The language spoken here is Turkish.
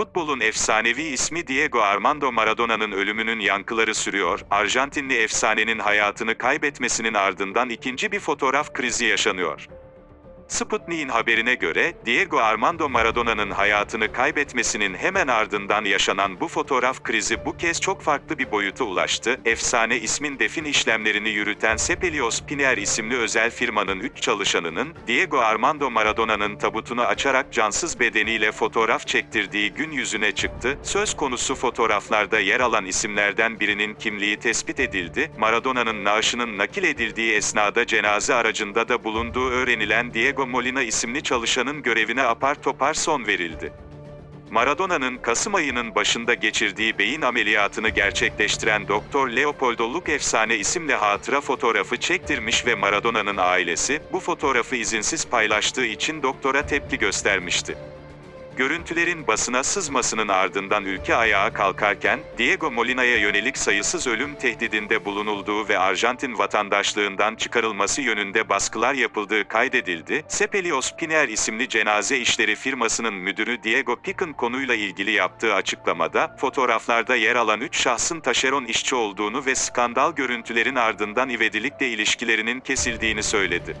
futbolun efsanevi ismi Diego Armando Maradona'nın ölümünün yankıları sürüyor. Arjantinli efsanenin hayatını kaybetmesinin ardından ikinci bir fotoğraf krizi yaşanıyor. Sputnik'in haberine göre, Diego Armando Maradona'nın hayatını kaybetmesinin hemen ardından yaşanan bu fotoğraf krizi bu kez çok farklı bir boyuta ulaştı. Efsane ismin defin işlemlerini yürüten Sepelios Piner isimli özel firmanın 3 çalışanının, Diego Armando Maradona'nın tabutunu açarak cansız bedeniyle fotoğraf çektirdiği gün yüzüne çıktı. Söz konusu fotoğraflarda yer alan isimlerden birinin kimliği tespit edildi. Maradona'nın naaşının nakil edildiği esnada cenaze aracında da bulunduğu öğrenilen Diego Molina isimli çalışanın görevine apar topar son verildi. Maradona'nın Kasım ayının başında geçirdiği beyin ameliyatını gerçekleştiren Doktor Leopoldo Luc efsane isimli hatıra fotoğrafı çektirmiş ve Maradona'nın ailesi bu fotoğrafı izinsiz paylaştığı için doktora tepki göstermişti. Görüntülerin basına sızmasının ardından ülke ayağa kalkarken, Diego Molina'ya yönelik sayısız ölüm tehdidinde bulunulduğu ve Arjantin vatandaşlığından çıkarılması yönünde baskılar yapıldığı kaydedildi. Sepelios Piner isimli cenaze işleri firmasının müdürü Diego Pick'n konuyla ilgili yaptığı açıklamada, fotoğraflarda yer alan 3 şahsın taşeron işçi olduğunu ve skandal görüntülerin ardından ivedilikle ilişkilerinin kesildiğini söyledi.